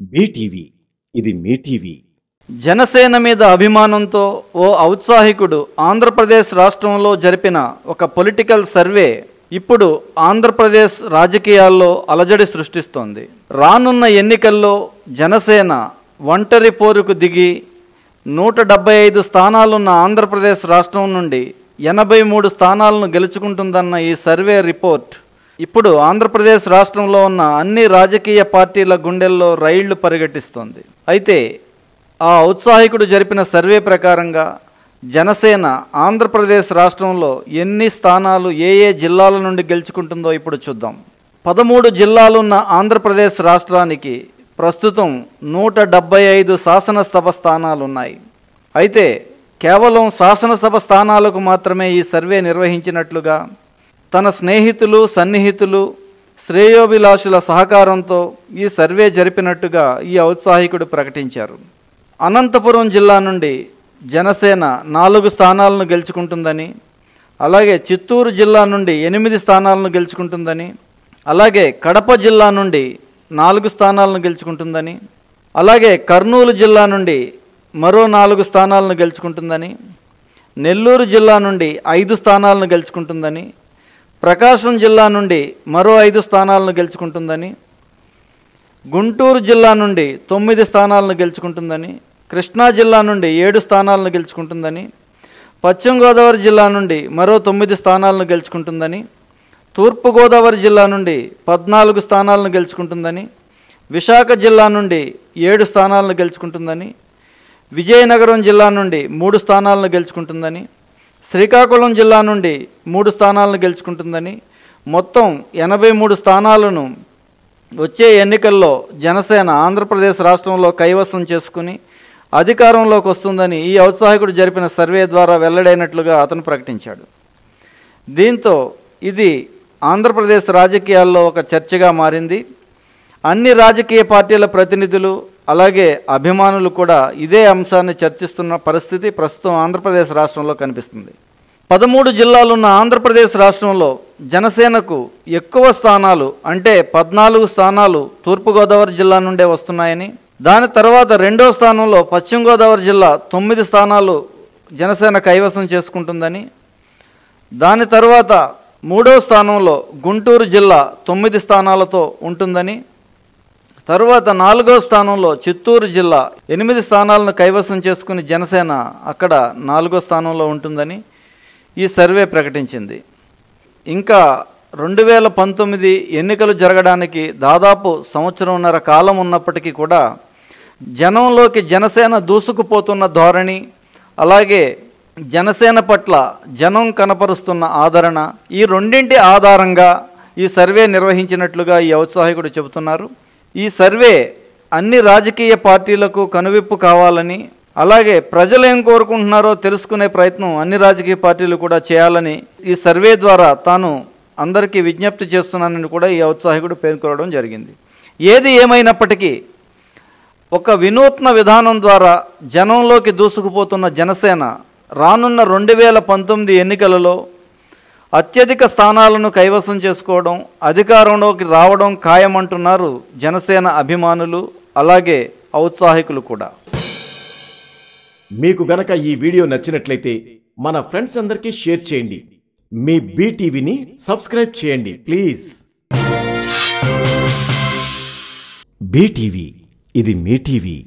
BTV ఇది మీ TV. Janasena మీద అభిమానంతో ఓ ఔత్సాహికుడు ఆంధ్రప్రదేశ్ రాష్ట్రంలో జరిపిన ఒక పొలిటికల్ సర్వే ఇప్పుడు ఆంధ్రప్రదేశ్ రాజకీయాల్లో అలజడి సృష్టిస్తోంది. రానున్న ఎన్నికల్లో జనసేన ఒంటరి పోరుకు దిగి నూట డెబ్బై ఐదు స్థానాలున్న ఆంధ్రప్రదేశ్ రాష్ట్రం నుండి ఎనభై మూడు స్థానాలను గెలుచుకుంటుందన్న ఈ సర్వే రిపోర్ట్. ఇప్పుడు ఆంధ్రప్రదేశ్ రాష్ట్రంలో ఉన్న అన్ని రాజకీయ పార్టీల గుండెల్లో రైళ్ళు పరిగెట్టిస్తోంది. అయితే ఆ ఔత్సాహికుడు జరిపిన సర్వే ప్రకారంగా జనసేన ఆంధ్రప్రదేశ్ రాష్ట్రంలో ఎన్ని స్థానాలు ఏ ఏ జిల్లాల నుండి గెలుచుకుంటుందో ఇప్పుడు చూద్దాం. పదమూడు జిల్లాలున్న ఆంధ్రప్రదేశ్ రాష్ట్రానికి ప్రస్తుతం నూట డెబ్బై ఐదు శాసనసభ స్థానాలు ఉన్నాయి అయితే కేవలం శాసనసభ స్థానాలకు మాత్రమే ఈ సర్వే నిర్వహించినట్లుగా తన స్నేహితులు సన్నిహితులు శ్రేయోభిలాషుల సహకారంతో ఈ సర్వే జరిపినట్టుగా ఈ ఔత్సాహికుడు ప్రకటించారు. అనంతపురం జిల్లా నుండి జనసేన నాలుగు స్థానాలను గెలుచుకుంటుందని అలాగే చిత్తూరు జిల్లా నుండి ఎనిమిది స్థానాలను గెలుచుకుంటుందని అలాగే కడప జిల్లా నుండి నాలుగు స్థానాలను గెలుచుకుంటుందని అలాగే కర్నూలు జిల్లా నుండి మరో నాలుగు స్థానాలను గెలుచుకుంటుందని నెల్లూరు జిల్లా నుండి ఐదు స్థానాలను గెలుచుకుంటుందని ప్రకాశం జిల్లా నుండి మరో ఐదు స్థానాలను గెలుచుకుంటుందని గుంటూరు జిల్లా నుండి తొమ్మిది స్థానాలను గెలుచుకుంటుందని కృష్ణా జిల్లా నుండి ఏడు స్థానాలను గెలుచుకుంటుందని పశ్చిమ గోదావరి జిల్లా నుండి మరో తొమ్మిది స్థానాలను గెలుచుకుంటుందని తూర్పుగోదావరి జిల్లా నుండి పద్నాలుగు స్థానాలను గెలుచుకుంటుందని విశాఖ జిల్లా నుండి ఏడు స్థానాలను గెలుచుకుంటుందని విజయనగరం జిల్లా నుండి మూడు స్థానాలను గెలుచుకుంటుందని శ్రీకాకుళం జిల్లా నుండి మూడు స్థానాలను గెలుచుకుంటుందని మొత్తం ఎనభై మూడు స్థానాలను వచ్చే ఎన్నికల్లో జనసేన ఆంధ్రప్రదేశ్ రాష్ట్రంలో కైవసం చేసుకుని అధికారంలోకి వస్తుందని ఈ ఔత్సాహికుడు జరిపిన సర్వే ద్వారా వెల్లడైనట్లుగా అతను ప్రకటించాడు. దీంతో ఇది ఆంధ్రప్రదేశ్ రాజకీయాల్లో ఒక చర్చగా మారింది. అన్ని రాజకీయ పార్టీల ప్రతినిధులు అలాగే అభిమానులు కూడా ఇదే అంశాన్ని చర్చిస్తున్న పరిస్థితి ప్రస్తుతం ఆంధ్రప్రదేశ్ రాష్ట్రంలో కనిపిస్తుంది. పదమూడు జిల్లాలున్న ఆంధ్రప్రదేశ్ రాష్ట్రంలో జనసేనకు ఎక్కువ స్థానాలు అంటే పద్నాలుగు స్థానాలు తూర్పుగోదావరి జిల్లా నుండే వస్తున్నాయని దాని తర్వాత రెండో స్థానంలో పశ్చిమ గోదావరి జిల్లా తొమ్మిది స్థానాలు జనసేన కైవసం చేసుకుంటుందని దాని తర్వాత మూడో స్థానంలో గుంటూరు జిల్లా తొమ్మిది స్థానాలతో ఉంటుందని తరువాత నాలుగో స్థానంలో చిత్తూరు జిల్లా ఎనిమిది స్థానాలను కైవసం చేసుకుని జనసేన అక్కడ నాలుగో స్థానంలో ఉంటుందని ఈ సర్వే ప్రకటించింది. ఇంకా రెండు వేల పంతొమ్మిది ఎన్నికలు జరగడానికి దాదాపు సంవత్సరంన్నర కాలం ఉన్నప్పటికీ కూడా జనంలోకి జనసేన దూసుకుపోతున్న ధోరణి అలాగే జనసేన పట్ల జనం కనపరుస్తున్న ఆదరణ ఈ రెండింటి ఆధారంగా ఈ సర్వే నిర్వహించినట్లుగా ఈ ఔత్సాహికుడు చెబుతున్నారు. ఈ సర్వే అన్ని రాజకీయ పార్టీలకు కనువిప్పు కావాలని అలాగే ప్రజలు ఏం కోరుకుంటున్నారో తెలుసుకునే ప్రయత్నం అన్ని రాజకీయ పార్టీలు కూడా చేయాలని ఈ సర్వే ద్వారా తాను అందరికీ విజ్ఞప్తి చేస్తున్నానని కూడా ఈ ఔత్సాహికుడు పేర్కొనడం జరిగింది. ఏది ఏమైనప్పటికీ ఒక వినూత్న విధానం ద్వారా జనంలోకి దూసుకుపోతున్న జనసేన రానున్న రెండు వేల పంతొమ్మిది ఎన్నికలలో అత్యధిక స్థానాలను కైవసం చేసుకోవడం అధికారంలోకి రావడం ఖాయమంటున్నారు జనసేన అభిమానులు అలాగే ఔత్సాహికులు కూడా. మీకు గనక ఈ వీడియో నచ్చినట్లయితే మన ఫ్రెండ్స్ అందరికీ షేర్ చేయండి. మీ బీటీవీని సబ్స్క్రైబ్ చేయండి ప్లీజ్. బీటీవీ ఇది మీ టీవీ.